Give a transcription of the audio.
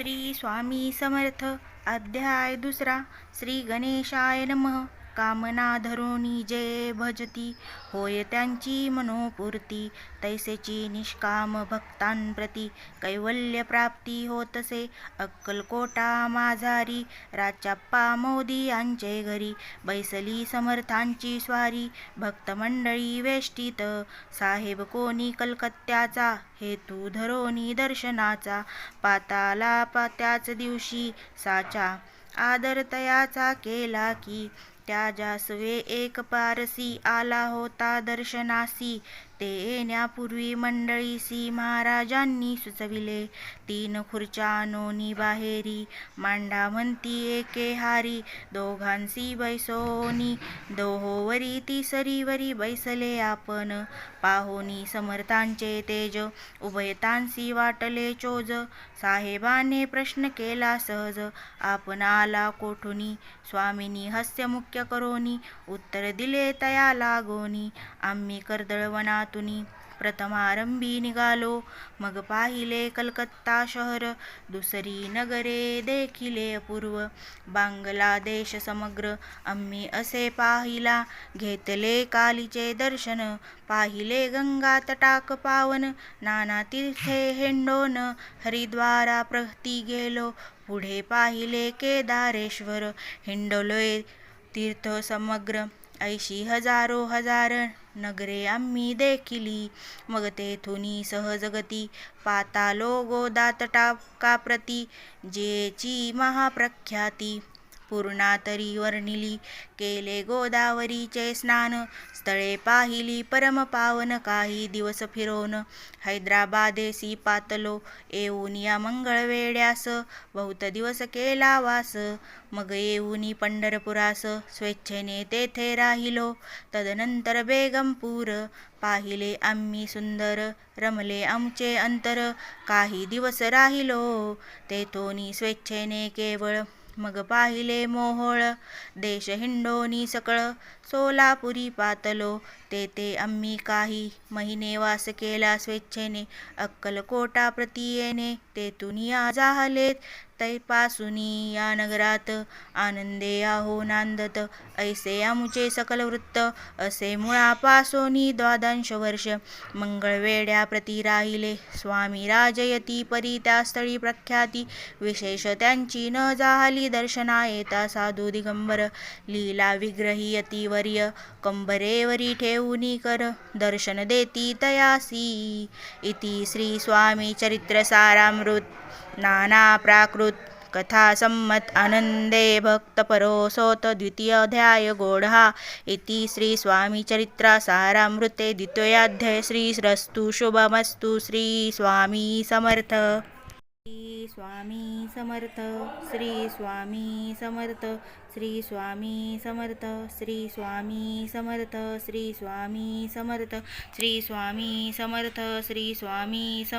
श्री स्वामी समर्थ. अध्याय दुसरा. श्री गणेशाय नमः. कामना धरुणी जे भजती होय त्यांची मनोपूर्ती. तैसेची निष्काम भक्तांप्रती कैवल्य प्राप्ती होतसे. अक्कलकोटा माझारी राचाप्पा मोदी यांचे घरी. बैसली समर्थांची स्वारी भक्तमंडळी वेष्टीत. साहेब कोणी कलकत्त्याचा हेतू धरोनी दर्शनाचा. पाताला पात्याच दिवशी साचा. आदर तयाचा केला की त्या जासवे एक पारसी आला होता दर्शनासी. ते येण्यापूर्वी मंडळीसी महाराजांनी सुचविले. तीन खुर्च्या नोनी बाहेरी मांडा म्हणती एके हारी. दोघांसी बैसोनी दोहोवरी तिसरीवरी बैसले आपण. पाहोनी समर्थांचे तेज उभयतांसी वाटले चोज. साहेबाने प्रश्न केला सहज आपण आला कोठुनी? स्वामीनी हास्य मुख्य करोनी उत्तर दिले तया लागोनी आम्ही कर्दळवनातुनी प्रथमारंभी निघालो. मग पाहिले कलकत्ता शहर दुसरी नगरे देखिले पूर्व बांगलादेश समग्र आम्ही असे पाहिला घेतले कालीचे दर्शन पाहिले गंगा तटाक पावन नाना तीर्थे हेंडोन हरिद्वारा प्रती गेलो. पुढे पाहिले केदारेश्वर हिंडलोय तीर्थ समग्र ऐशी हजारो हजार नगरे आम्ही देखिली. मग तेथुनी सहजगती पातालो गोदातटाकाप्रती जेची महाप्रख्याती. पूर्णा तरी वर्णिली. केले गोदावरीचे स्नान स्थळे पाहिली परम पावन काही दिवस फिरोन हैदराबादेसी पातलो. येऊन या मंगळवेड्यास बहुत दिवस केला वास. मग येऊनी पंढरपुरास स्वेच्छेने तेथे राहिलो. तदनंतर बेगमपूर पाहिले आम्ही सुंदर रमले आमचे अंतर. काही दिवस राहिलो तेथोनी स्वेच्छेने केवळ मग पाहिले मोहोळ. देश हिंडोनी सकळ. सोलापुरी पातलो. तेथे आम्ही काही महिने वास केला स्वेच्छेने. अक्कलकोटा प्रतीयेने तेथून या जाहलेत. तैपासुनी या नगरात आनंदे आहो नांदत. ऐसे आमुचे सकल वृत्त असे मुळापासोनी द्वादश वर्ष. मंगळवेड्या प्रती राहिले. स्वामी राजयती परी त्या स्थळी प्रख्याती. विशेष त्यांची न जाहली दर्शना येता साधू दिगंबर. लीला विग्रही यतिवर्य कंबरेवरी ठेवूनी कर. दर्शन देती तयासी. इति श्री स्वामी चरित्र नानाप्राकृत कथासम्मत् आनन्दे भक्तपरोऽसौत द्वितीयोऽध्याय गोढा इति श्रीस्वामीचरित्रासारामृते द्वितीयाध्याय श्रीरस्तु शुभमस्तु श्रीस्वामी समर्थ स्वामी समर्थ श्री स्वामी समर्थ श्री स्वामी समर्थ श्री स्वामी समर्थ श्री स्वामी समर्थ श्री स्वामी समर्थ श्री स्वामी समर्थ